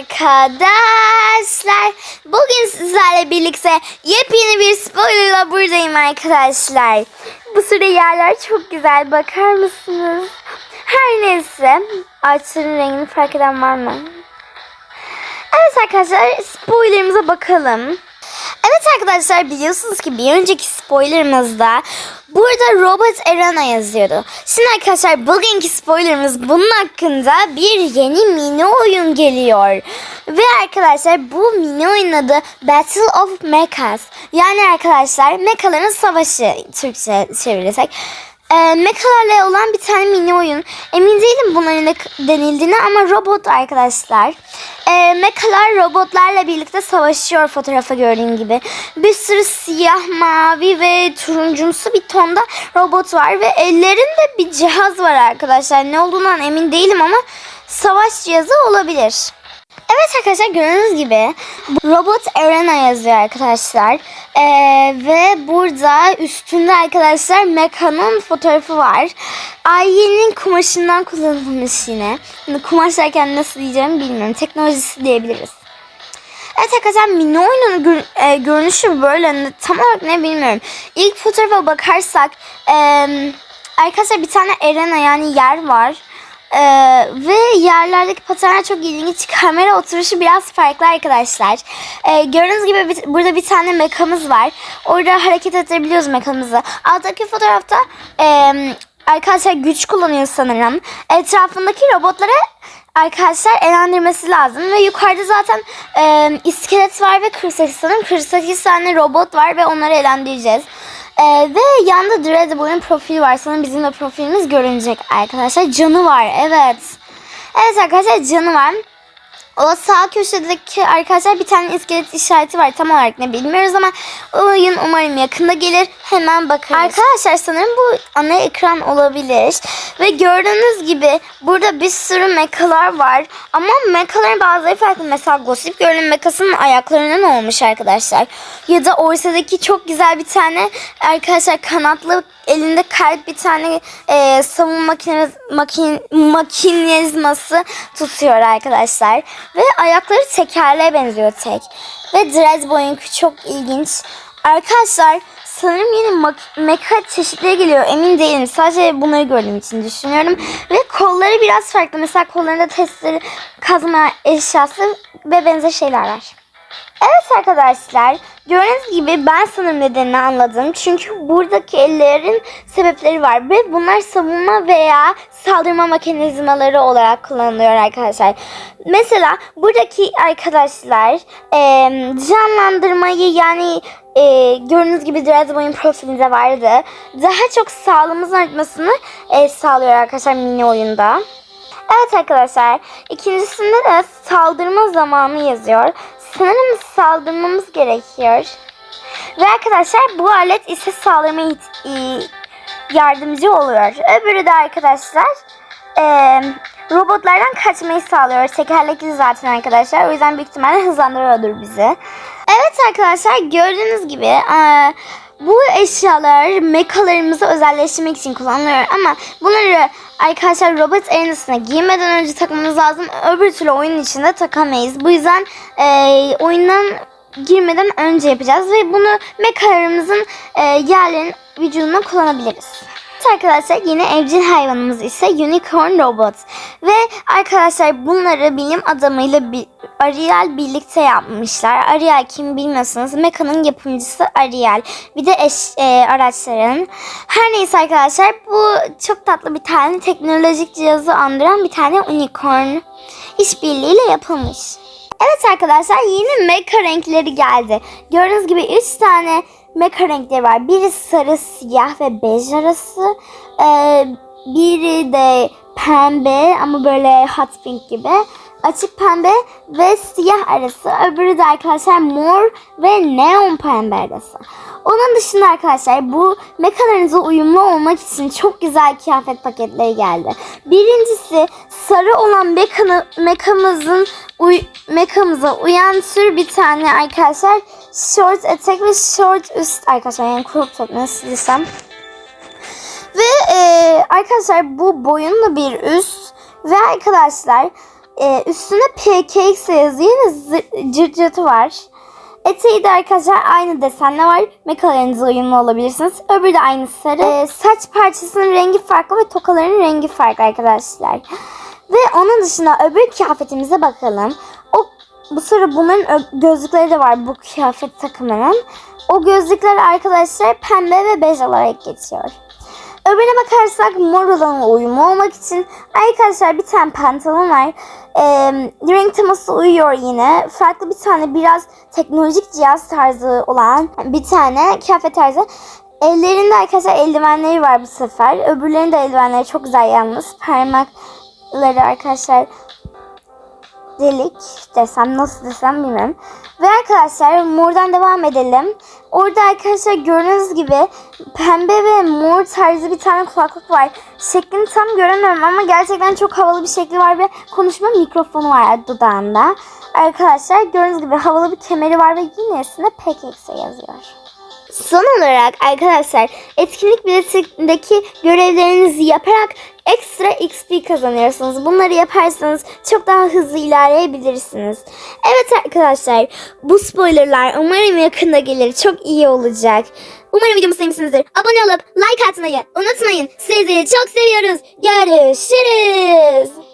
arkadaşlar. Bugün sizlerle birlikte yepyeni bir spoilerla buradayım arkadaşlar. Bu sırada yerler çok güzel. Bakar mısınız? Her neyse. Ağaçların rengini fark eden var mı? Evet arkadaşlar spoilerimize bakalım. Evet arkadaşlar biliyorsunuz ki bir önceki spoilerımızda burada Robot Arena yazıyordu. Şimdi arkadaşlar bugünkü spoilerımız bunun hakkında bir yeni mini oyun geliyor. Ve arkadaşlar bu mini oyunun adı Battle of Mechas. Yani arkadaşlar Mechaların Savaşı Türkçe çevirirsek. E, mekalarla olan bir tane mini oyun. Emin değilim bunların ne denildiğine ama robot arkadaşlar. E, mekalar robotlarla birlikte savaşıyor fotoğrafa gördüğün gibi. Bir sürü siyah, mavi ve turuncumsu bir tonda robot var ve ellerinde bir cihaz var arkadaşlar. Ne olduğundan emin değilim ama savaş cihazı olabilir. Evet arkadaşlar gördüğünüz gibi Robot Arena yazıyor arkadaşlar. Ee, ve burada üstünde arkadaşlar Mecha'nın fotoğrafı var. Ayye'nin kumaşından kullanılmış yine. Kumaş derken nasıl diyeceğimi bilmiyorum. Teknolojisi diyebiliriz. Evet arkadaşlar mini oyunun gör- e, görünüşü böyle tam olarak ne bilmiyorum. İlk fotoğrafa bakarsak e, arkadaşlar bir tane arena yani yer var. E, ve yerlerdeki patenler çok ilginç. Kamera oturuşu biraz farklı arkadaşlar. E, gördüğünüz gibi bir- burada bir tane mekamız var. Orada hareket ettirebiliyoruz mekamızı. Alttaki fotoğrafta e, arkadaşlar güç kullanıyor sanırım. Etrafındaki robotlara arkadaşlar elendirmesi lazım. Ve yukarıda zaten e, iskelet var ve 48 sanırım 48 tane robot var ve onları elendireceğiz. E, ve yanda Dreadboy'un profili var. Sanırım bizim de profilimiz görünecek arkadaşlar. Canı var evet. Evet arkadaşlar canı var. O sağ köşedeki arkadaşlar bir tane iskelet işareti var. Tam olarak ne bilmiyoruz ama oyun umarım yakında gelir. Hemen bakarız. Arkadaşlar sanırım bu ana ekran olabilir. Ve gördüğünüz gibi burada bir sürü mekalar var. Ama mekaların bazıları farklı. Mesela Gossip Girl'ün mekasının ayaklarından olmuş arkadaşlar. Ya da ortadaki çok güzel bir tane arkadaşlar kanatlı elinde kalp bir tane e, savunma makinesi, makin, makinizması tutuyor arkadaşlar. Ve ayakları tekerleğe benziyor tek. Ve Dreadboy'unki çok ilginç. Arkadaşlar sanırım mak- meka çeşitleri geliyor. Emin değilim. Sadece bunları gördüğüm için düşünüyorum. Ve kolları biraz farklı. Mesela kollarında testleri, kazma eşyası ve benzer şeyler var. Evet arkadaşlar gördüğünüz gibi ben sanırım nedenini anladım. Çünkü buradaki ellerin sebepleri var ve bunlar savunma veya saldırma mekanizmaları olarak kullanılıyor arkadaşlar. Mesela buradaki arkadaşlar eee, canlandırmayı yani eee gördüğünüz gibi Dreadboy'un profilinde vardı. Daha çok sağlığımızın artmasını eee, sağlıyor arkadaşlar mini oyunda. Evet arkadaşlar ikincisinde de saldırma zamanı yazıyor. Sanırım saldırmamız gerekiyor. Ve arkadaşlar bu alet ise i- yardımcı oluyor. Öbürü de arkadaşlar eee, robotlardan kaçmayı sağlıyor. Tekerlekli zaten arkadaşlar. O yüzden büyük ihtimalle hızlandırıyordur bizi. Evet arkadaşlar gördüğünüz gibi eee, bu eşyalar mekalarımızı özelleştirmek için kullanılıyor ama bunları arkadaşlar robot arenasına giymeden önce takmamız lazım. Öbür türlü oyun içinde takamayız. Bu yüzden eee, oyundan girmeden önce yapacağız ve bunu mekalarımızın eee yerlerin vücuduna kullanabiliriz. Evet arkadaşlar yeni evcil hayvanımız ise Unicorn Robot. Ve arkadaşlar bunları bilim adamıyla bi- Ariel birlikte yapmışlar. Ariel kim bilmiyorsanız Mecha'nın yapımcısı Ariel. Bir de eş, e, araçların. Her neyse arkadaşlar bu çok tatlı bir tane teknolojik cihazı andıran bir tane unicorn işbirliğiyle yapılmış. Evet arkadaşlar yeni mecha renkleri geldi. Gördüğünüz gibi 3 tane mecha renkleri var. Biri sarı, siyah ve bej arası. Ee, biri de pembe ama böyle hot pink gibi. Açık pembe ve siyah arası. Öbürü de arkadaşlar mor ve neon pembe arası. Onun dışında arkadaşlar bu mekalarınıza uyumlu olmak için çok güzel kıyafet paketleri geldi. Birincisi sarı olan mekanı, mekamızın uy, mekamıza uyan tür bir tane arkadaşlar short etek ve short üst arkadaşlar yani crop top nasıl desem. Ve e, arkadaşlar bu boyunlu bir üst ve arkadaşlar Ee, üstünde PKX yazıyor. Yine zı- cırt cırtı var. Eteği de arkadaşlar aynı desenle var. Mekalarınıza uyumlu olabilirsiniz. Öbürü de aynı sarı. Ee, saç parçasının rengi farklı ve tokaların rengi farklı arkadaşlar. Ve onun dışında öbür kıyafetimize bakalım. O bu sıra bunların gözlükleri de var bu kıyafet takımının. O gözlükler arkadaşlar pembe ve bej olarak geçiyor. Öbürüne bakarsak mor olana uyumlu olmak için arkadaşlar bir tane pantolon var. Ee, renk teması uyuyor yine. Farklı bir tane biraz teknolojik cihaz tarzı olan bir tane kıyafet tarzı. Ellerinde arkadaşlar eldivenleri var bu sefer. Öbürlerinin de eldivenleri çok güzel yalnız. Parmakları arkadaşlar delik desem nasıl desem bilmiyorum. Ve arkadaşlar mordan devam edelim. Orada arkadaşlar gördüğünüz gibi pembe ve mor tarzı bir tane kulaklık var. Şeklini tam göremiyorum ama gerçekten çok havalı bir şekli var ve konuşma mikrofonu var dudağında. Arkadaşlar gördüğünüz gibi havalı bir kemeri var ve yine üstünde PKX yazıyor. Son olarak arkadaşlar etkinlik biletindeki görevlerinizi yaparak ekstra XP kazanıyorsunuz. Bunları yaparsanız çok daha hızlı ilerleyebilirsiniz. Evet arkadaşlar bu spoilerlar umarım yakında gelir. Çok iyi olacak. Umarım videomu sevmişsinizdir. Abone olup like atmayı unutmayın. Sizleri çok seviyoruz. Görüşürüz.